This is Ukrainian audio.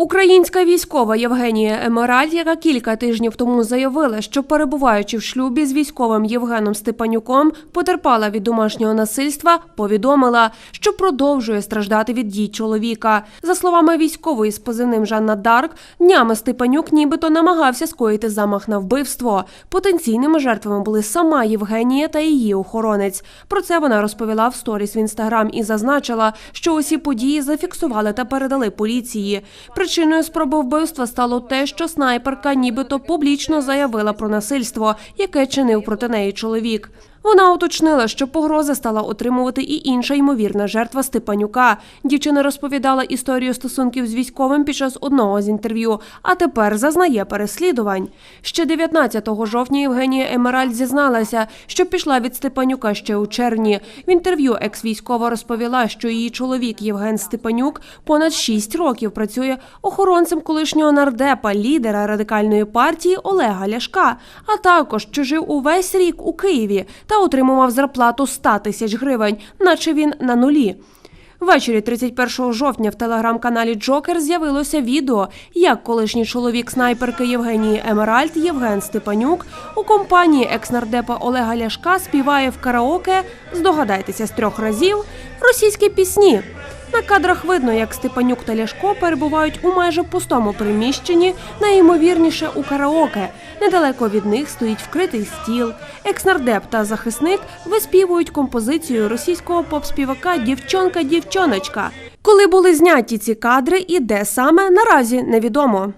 Українська військова Євгенія Емераль, яка кілька тижнів тому заявила, що перебуваючи в шлюбі з військовим Євгеном Степанюком, потерпала від домашнього насильства, повідомила, що продовжує страждати від дій чоловіка. За словами військової з позивним Жанна Дарк, днями Степанюк нібито намагався скоїти замах на вбивство. Потенційними жертвами були сама Євгенія та її охоронець. Про це вона розповіла в сторіс в інстаграм і зазначила, що усі події зафіксували та передали поліції. Причиною спроби вбивства стало те, що снайперка нібито публічно заявила про насильство, яке чинив проти неї чоловік. Вона уточнила, що погрози стала отримувати і інша ймовірна жертва Степанюка. Дівчина розповідала історію стосунків з військовим під час одного з інтерв'ю, а тепер зазнає переслідувань. Ще 19 жовтня Євгенія Емераль зізналася, що пішла від Степанюка ще у червні. В інтерв'ю екс-військова розповіла, що її чоловік Євген Степанюк понад 6 років працює охоронцем колишнього нардепа, лідера радикальної партії Олега Ляшка, а також що жив увесь рік у Києві та отримував зарплату 100 тисяч гривень, наче він на нулі. Ввечері 31 жовтня в телеграм-каналі Джокер з'явилося відео, як колишній чоловік снайперки Євгенії Емеральд Євген Степанюк у компанії екс-нардепа Олега Ляшка співає в караоке Здогадайтеся з трьох разів російські пісні. На кадрах видно, як Степанюк та Ляшко перебувають у майже пустому приміщенні, найімовірніше у караоке. Недалеко від них стоїть вкритий стіл. Екснардеп та захисник виспівують композицію російського поп-співака Дівчонка-дівчоночка. Коли були зняті ці кадри і де саме наразі невідомо.